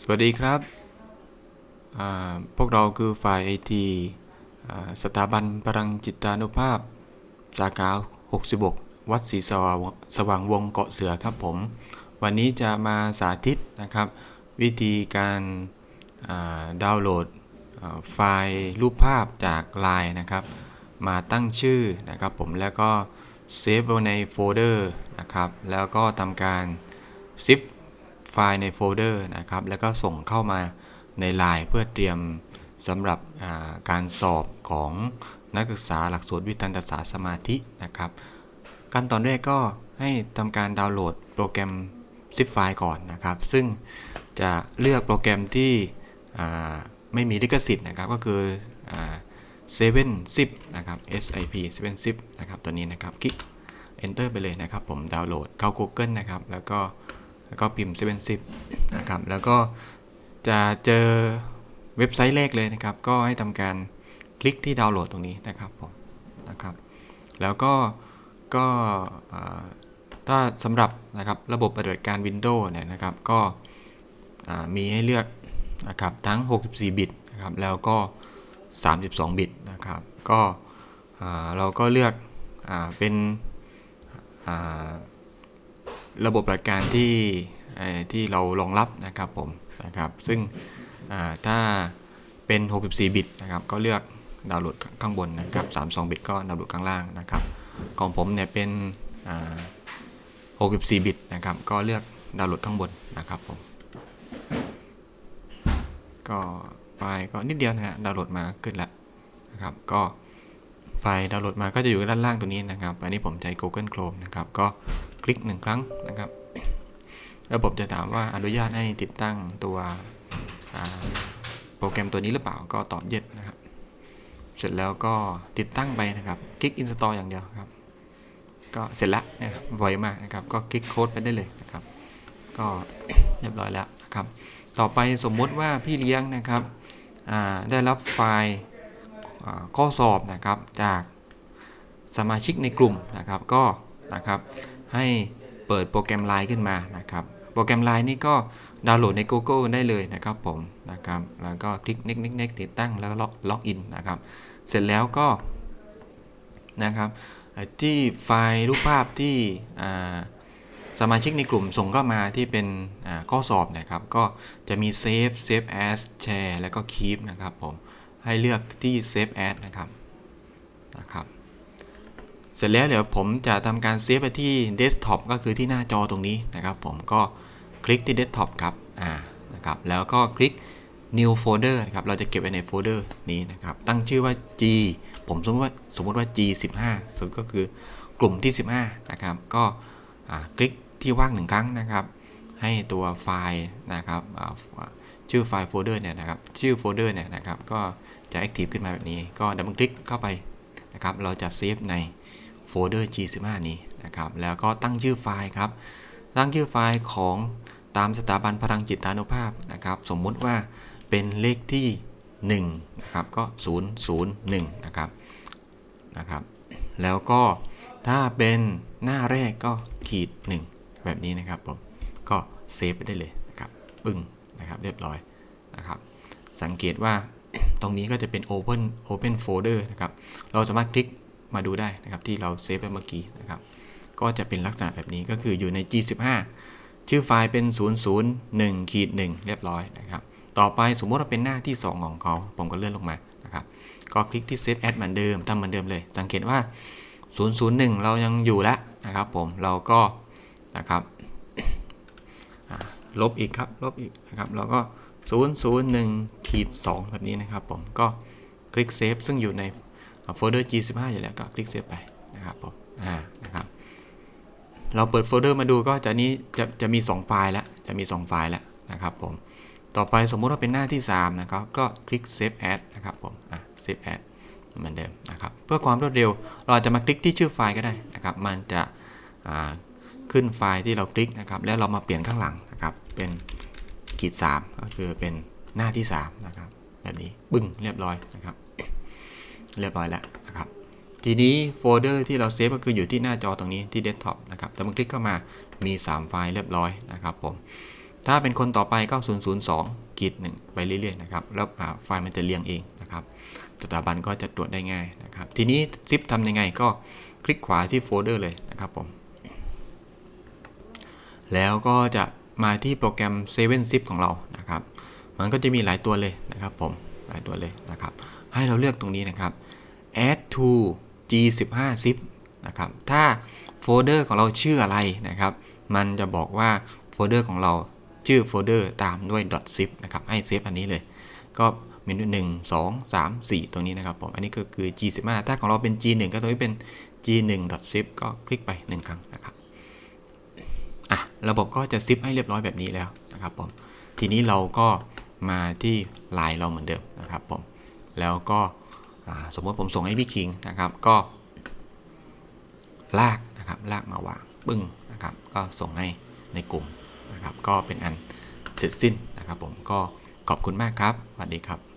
สวัสดีครับ พวกเราคือฝ่ายไอทีสถาบันพลังจิตานุภาพ สาขา 66 วัดศรีสว่างสว่างวงเกาะเสือครับผม วันนี้จะมาสาธิตนะครับ วิธีการดาวน์โหลดไฟล์รูปภาพจากไลน์นะครับ มาตั้งชื่อนะครับผมแล้วก็เซฟไว้ในโฟลเดอร์นะครับ แล้วก็ทำการ zip ไฟล์ในโฟลเดอร์นะครับ แล้วก็ส่งเข้ามาใน Line เพื่อเตรียมสำหรับการสอบของนักศึกษาหลักสูตรวิทยาศาสตร์สมาธินะครับขั้นตอนแรกก็ให้ทำการดาวน์โหลดโปรแกรม zip ไฟล์ก่อนนะครับ ซึ่งจะเลือกโปรแกรมที่ไม่มีลิขสิทธิ์นะครับ ก็คืออ่า7 zip นะครับ SIP 7 zip นะครับ ตัวนี้นะครับ คลิก enter ไปเลยนะครับ ผมดาวน์โหลดเข้า Google นะครับ แล้วก็ แล้วก็พิมพ์7 zip นะครับแล้วก็จะเจอเว็บไซต์แรกเลยนะครับ ก็ให้ทำการคลิกที่ดาวน์โหลดตรงนี้นะครับผมนะครับ แล้วก็ก็ถ้าสำหรับนะครับระบบปฏิบัติการ Windows เนี่ยนะครับ ก็มีให้เลือกนะครับทั้ง 64 บิตนะครับแล้วก็ 32 บิตนะครับก็เราก็เลือกอเป็น ระบบปฏิบัติการที่ที่เรารองรับนะครับผมนะครับซึ่งถ้าเป็น 64 บิตนะครับก็เลือกดาวน์โหลดข้างบนนะครับ 32 บิตก็ดาวน์โหลดข้างล่างนะครับ ของผมเนี่ยเป็น 64 บิตนะครับ ก็เลือกดาวน์โหลดข้างบนนะครับผม ก็ไฟล์ก็นิดเดียวนะฮะดาวน์โหลดมาขึ้นแล้วนะครับ ก็ไฟล์ดาวน์โหลดมาก็จะอยู่ด้านล่างตรงนี้นะครับ อันนี้ผมใช้ Google Chrome นะครับ ก็ ลิกหนึ่งครั้งนะครับ ระบบจะถามว่าอนุญาตให้ติดตั้งตัวโปรแกรมตัวนี้หรือเปล่าก็ตอบ yes นะครับ เสร็จแล้วก็ติดตั้งไปนะครับคลิก install อย่างเดียวครับ ก็เสร็จแล้วนะครับไวมากนะครับ ก็คลิกโค้ดไปได้เลยนะครับ ก็เรียบร้อยแล้วนะครับ ต่อไปสมมุติว่าพี่เลี้ยงนะครับได้รับไฟล์ข้อสอบนะครับจากสมาชิกในกลุ่มนะครับก็นะครับ ให้เปิดโปรแกรม Line ขึ้นมานะครับ โปรแกรม Line นี่ก็ดาวน์โหลดใน Google ได้เลยนะครับผมนะครับ แล้วก็คลิก next next next ติดตั้งแล้วล็อกล็อกอินนะครับ เสร็จแล้วก็นะครับที่ไฟล์รูปภาพที่สมาชิกในกลุ่มส่งเข้ามาที่เป็นข้อสอบนะครับ ก็จะมี save save as share แล้วก็ keep นะครับผมให้เลือกที่ save as นะครับ เสร็จแล้วเดี๋ยวผมจะทำการเซฟไปที่ desktop ก็คือที่หน้าจอตรงนี้นะครับ ผมก็คลิกที่ desktop ครับอ่านะครับแล้วก็คลิก new folder นะครับเราจะเก็บไว้ในโฟลเดอร์นี้นะครับ ตั้งชื่อว่า G ผมสมมติว่าสมมติว่า G 15ซึ่งก็คือกลุ่มที่ 15 นะครับ ก็อ่าคลิกที่ว่างหนึ่งครั้งนะครับ ให้ตัวไฟล์นะครับชื่อไฟล์โฟลเดอร์เนี่ยนะครับ ชื่อโฟลเดอร์เนี่ยนะครับ ก็จะ active ขึ้นมาแบบนี้ ก็ดับเบิลคลิกเข้าไปนะครับ เราจะเซฟใน โฟลเดอร์ G15 นี้นะครับแล้วก็ตั้งชื่อไฟล์ครับ ตั้งชื่อไฟล์ของตามสถาบันพลังจิตานุภาพนะครับ สมมุติว่าเป็นเลขที่1นะครับก็ 001นะครับนะครับ แล้วก็ถ้าเป็นหน้าแรกก็ขีด 1 แบบนี้นะครับผมก็เซฟไปได้เลยนะครับปึ้งนะครับเรียบร้อยนะครับ สังเกตว่าตรงนี้ก็จะเป็น Open Open Folder นะครับ เราสามารถคลิก มาดูได้นะครับที่เราเซฟไปเมื่อกี้นะครับก็จะเป็นลักษณะแบบนี้ก็คืออยู่ใน G15 ชื่อไฟล์เป็น 001ขีด1เรียบร้อยนะครับ ต่อไปสมมติว่าเป็นหน้าที่ 2 ของเขาผมก็เลื่อนลงมานะครับ ก็คลิกที่ Save As เหมือนเดิมทำเหมือนเดิมเลย สังเกตว่า 001 เรายังอยู่แล้วนะครับ ผมเราก็นะครับลบอีกครับลบอีกนะครับเราก็ 001ขีด2แบบนี้นะครับ ผมก็คลิก Save ซึ่งอยู่ใน โฟลเดอร์ G15 อยู่แล้วก็คลิก Save ไปนะครับผมอ่านะครับเราเปิดโฟลเดอร์มาดูก็จะนี้จะจะมี 2 ไฟล์แล้วจะมี 2 ไฟล์แล้วนะครับผมต่อไปสมมุติว่าเป็นหน้าที่ 3 นะครับ ก็คลิก Save As นะครับผมอะ Save As เหมือนเดิมนะครับเพื่อความรวดเร็ว เราจะมาคลิกที่ชื่อไฟล์ก็ได้นะครับ มันจะขึ้นไฟล์ที่เราคลิกนะครับ แล้วเรามาเปลี่ยนข้างหลังนะครับ เป็นขีด3ก็คือเป็นหน้าที่ 3 นะครับ แบบนี้บึ้งเรียบร้อยนะครับ เรียบร้อยแล้วนะครับทีนี้โฟลเดอร์ที่เราเซฟก็คืออยู่ที่หน้าจอตรงนี้ที่เดสก์ท็อปนะครับแต่เมื่อคลิกเข้ามามี 3 ไฟล์เรียบร้อยนะครับผมถ้าเป็นคนต่อไปก็ 002กีดหนึ่งไปเรื่อยๆนะครับแล้วไฟล์มันจะเรียงเองนะครับสถาบันก็จะตรวจได้ง่ายนะครับทีนี้ซิปทำยังไงก็คลิกขวาที่โฟลเดอร์เลยนะครับผมแล้วก็จะมาที่โปรแกรม 7 zip ของเรานะครับ มันก็จะมีหลายตัวเลยนะครับผม หลายตัวเลยนะครับ ให้เราเลือกตรงนี้นะครับ add to g15 zip นะครับ ถ้าโฟลเดอร์ของเราชื่ออะไรนะครับ มันจะบอกว่าโฟลเดอร์ของเราชื่อโฟลเดอร์ตามด้วย .zip นะครับ ให้เซฟอันนี้เลย ก็เมนู1 2 3 4ตรงนี้นะครับผม อันนี้ก็คือ g15 ถ้าของเราเป็น g1 ก็ตรงนี้เป็น g1.zip ก็คลิกไป 1 ครั้งนะครับ อะ ระบบก็จะซิปให้เรียบร้อยแบบนี้แล้วนะครับผม ทีนี้เราก็ มาที่ไลน์เราเหมือนเดิมนะครับผมแล้วก็สมมติผมส่งให้พี่คิงนะครับก็ ลากนะครับลากมาวางปึ้งนะครับก็ส่งให้ในกลุ่มนะครับก็เป็นอันเสร็จสิ้นนะครับผมก็ขอบคุณมากครับสวัสดีครับ